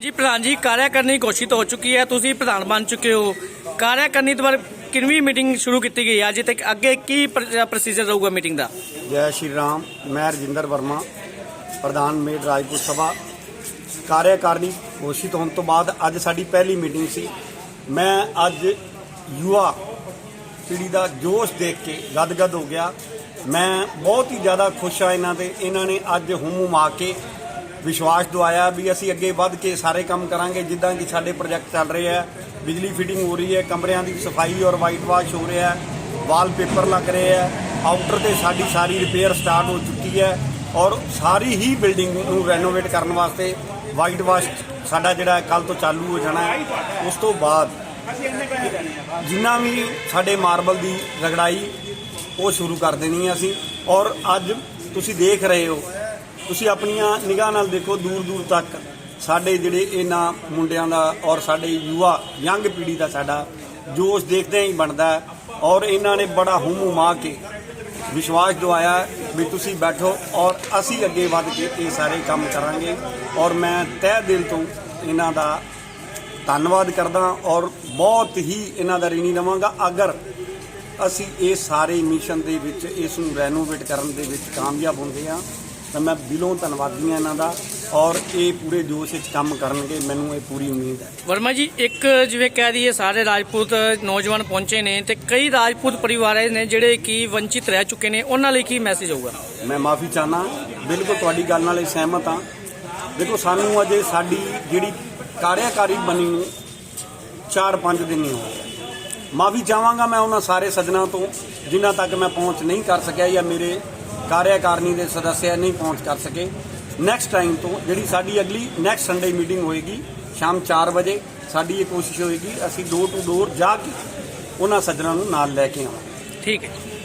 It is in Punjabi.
ਜੀ ਪ੍ਰਧਾਨ ਜੀ ਕਾਰਿਆਕਰਨੀ ਘੋਸ਼ਿਤ ਹੋ ਚੁੱਕੀ ਹੈ। ਤੁਸੀਂ ਪ੍ਰਧਾਨ ਬਣ ਚੁੱਕੇ ਹੋ। ਕਾਰਿਆਕਰਨੀ ਦੁਆਰਾ ਕਿੰਨਵੀਂ ਮੀਟਿੰਗ ਸ਼ੁਰੂ ਕੀਤੀ ਗਈ? ਹੈ ਅਜੇ ਤੱਕ ਅੱਗੇ ਕੀ ਪ੍ਰੋਸੀਜਰ ਰਹੂਗਾ ਮੀਟਿੰਗ ਦਾ? ਜੈ ਸ਼੍ਰੀ ਰਾਮ। ਮੈਂ ਰਜਿੰਦਰ ਵਰਮਾ, ਪ੍ਰਧਾਨ ਮੇਡ ਰਾਜਪੂਤ ਸਭਾ। ਕਾਰਿਆਕਾਰਨੀ ਘੋਸ਼ਿਤ ਹੋਣ ਤੋਂ ਬਾਅਦ ਅੱਜ ਸਾਡੀ ਪਹਿਲੀ ਮੀਟਿੰਗ ਸੀ। ਮੈਂ ਅੱਜ ਯੁਵਾ ਪੀੜ੍ਹੀ ਦਾ ਜੋਸ਼ ਦੇਖ ਕੇ ਗਦਗਦ ਹੋ ਗਿਆ। ਮੈਂ ਬਹੁਤ ਹੀ ਜ਼ਿਆਦਾ ਖੁਸ਼ ਆ ਇਹਨਾਂ ਤੇ। ਇਹਨਾਂ ਨੇ ਅੱਜ ਹੁਮ ਆ ਕੇ ਵਿਸ਼ਵਾਸ ਦਵਾਇਆ ਵੀ ਅਸੀਂ ਅੱਗੇ ਵੱਧ ਕੇ ਸਾਰੇ ਕੰਮ ਕਰਾਂਗੇ, ਜਿੱਦਾਂ ਕਿ ਸਾਡੇ ਪ੍ਰੋਜੈਕਟ ਚੱਲ ਰਹੇ ਆ। ਬਿਜਲੀ ਫਿਟਿੰਗ ਹੋ ਰਹੀ ਹੈ, ਕਮਰਿਆਂ ਦੀ ਸਫ਼ਾਈ ਔਰ ਵਾਈਟ ਵਾਸ਼ ਹੋ ਰਿਹਾ ਹੈ। ਵਾਲਪੇਪਰ ਲੱਗ ਰਹੇ ਹੈ ਆਊਟਰ ਤੇ ਸਾਡੀ ਸਾਰੀ ਰਿਪੇਅਰ ਸਟਾਰਟ ਹੋ ਚੁੱਕੀ ਹੈ ਔਰ ਸਾਰੀ ਹੀ ਬਿਲਡਿੰਗ ਨੂੰ ਰੈਨੋਵੇਟ ਕਰਨ ਵਾਸਤੇ ਵਾਈਟ ਵਾਸ਼ ਸਾਡਾ ਜਿਹੜਾ ਕੱਲ ਤੋਂ ਚਾਲੂ ਹੋ ਜਾਣਾ ਹੈ, ਉਸ ਤੋਂ ਬਾਅਦ ਜਿੰਨਾ ਵੀ ਸਾਡੇ ਮਾਰਬਲ ਦੀ ਰਗੜਾਈ, ਉਹ ਸ਼ੁਰੂ ਕਰ ਦੇਣੀ ਹੈ ਅਸੀਂ। ਔਰ ਅੱਜ ਤੁਸੀਂ ਦੇਖ ਰਹੇ ਹੋ ਤੁਸੀਂ ਆਪਣੀਆਂ ਨਿਗਾਹ ਨਾਲ ਦੇਖੋ, ਦੂਰ ਦੂਰ ਤੱਕ ਸਾਡੇ ਜਿਹੜੇ ਇਹਨਾਂ ਮੁੰਡਿਆਂ ਦਾ ਔਰ ਸਾਡੇ ਯੁਵਾ, ਯੰਗ ਪੀੜ੍ਹੀ ਦਾ ਸਾਡਾ ਜੋਸ਼ ਦੇਖਦੇ ਹੀ ਬਣਦਾ ਔਰ ਇਹਨਾਂ ਨੇ ਬੜਾ ਹੁਮ ਹੁਮਾ ਕੇ ਵਿਸ਼ਵਾਸ ਦਵਾਇਆ ਵੀ ਤੁਸੀਂ ਬੈਠੋ ਔਰ ਅਸੀਂ ਅੱਗੇ ਵੱਧ ਕੇ ਇਹ ਸਾਰੇ ਕੰਮ ਕਰਾਂਗੇ ਔਰ ਮੈਂ ਤਹਿ ਦਿਲ ਤੋਂ ਇਹਨਾਂ ਦਾ ਧੰਨਵਾਦ ਕਰਦਾ ਔਰ ਬਹੁਤ ਹੀ ਇਹਨਾਂ ਦਾ ਰਿਣੀ ਲਵਾਂਗਾ। ਅਗਰ ਅਸੀਂ ਇਹ ਸਾਰੇ ਮਿਸ਼ਨ ਦੇ ਵਿੱਚ ਇਸ ਨੂੰ ਰੈਨੋਵੇਟ ਕਰਨ ਦੇ ਵਿੱਚ ਕਾਮਯਾਬ ਹੁੰਦੇ ਆ ਤਾਂ ਮੈਂ ਦਿਲੋਂ ਧੰਨਵਾਦੀ ਹਾਂ ਇਹਨਾਂ ਦਾ ਔਰ ਇਹ ਪੂਰੇ ਜੋਸ਼ ਵਿੱਚ ਕੰਮ ਕਰਨਗੇ ਮੈਨੂੰ ਇਹ ਪੂਰੀ ਉਮੀਦ ਹੈ। ਵਰਮਾ ਜੀ ਇੱਕ ਜਿਵੇਂ ਕਹਿ ਦਈਏ ਸਾਰੇ ਰਾਜਪੂਤ ਨੌਜਵਾਨ ਪਹੁੰਚੇ ਨੇ ਤੇ ਕਈ ਰਾਜਪੂਤ ਪਰਿਵਾਰ ਨੇ ਜਿਹੜੇ ਕਿ ਵੰਚਿਤ ਰਹਿ ਚੁੱਕੇ ਨੇ। ਉਹਨਾਂ ਲਈ ਕੀ ਮੈਸੇਜ ਹੋਊਗਾ? ਮੈਂ ਮਾਫੀ ਚਾਹਨਾ ਬਿਲਕੁਲ ਤੁਹਾਡੀ ਗੱਲ ਨਾਲ ਸਹਿਮਤ ਹਾਂ। ਦੇਖੋ ਸਾਨੂੰ ਅਜੇ ਸਾਡੀ ਜਿਹੜੀ ਕਾਰਿਆਕਾਰੀ ਬਣੀ ਨੂੰ 4-5 ਦਿਨ ਹੀ ਹੋਏ ਮਾਫੀ ਚਾਹਾਂਗਾ ਮੈਂ ਉਹਨਾਂ ਸਾਰੇ ਸੱਜਣਾ ਤੋਂ ਜਿਨ੍ਹਾਂ ਤੱਕ ਮੈਂ ਪਹੁੰਚ ਨਹੀਂ ਕਰ ਸਕਿਆ ਜਾਂ ਮੇਰੇ ਕਾਰਿਆਕਾਰਨੀ ਦੇ ਸਦੱਸਿਆ ਨਹੀਂ ਪਹੁੰਚ ਕਰ ਸਕੇ। ਨੈਕਸਟ ਟਾਈਮ ਤੋਂ ਜਿਹੜੀ ਸਾਡੀ ਅਗਲੀ ਨੈਕਸਟ ਸੰਡੇ ਮੀਟਿੰਗ ਹੋਏਗੀ, ਸ਼ਾਮ 4 ਵਜੇ ਸਾਡੀ ਇਹ ਕੋਸ਼ਿਸ਼ ਹੋਏਗੀ, ਅਸੀਂ ਡੋਰ ਟੂ ਡੋਰ ਜਾ ਕੇ ਉਹਨਾਂ ਸੱਜਣਾ ਨੂੰ ਨਾਲ ਲੈ ਕੇ ਆਵਾਂ ਠੀਕ ਹੈ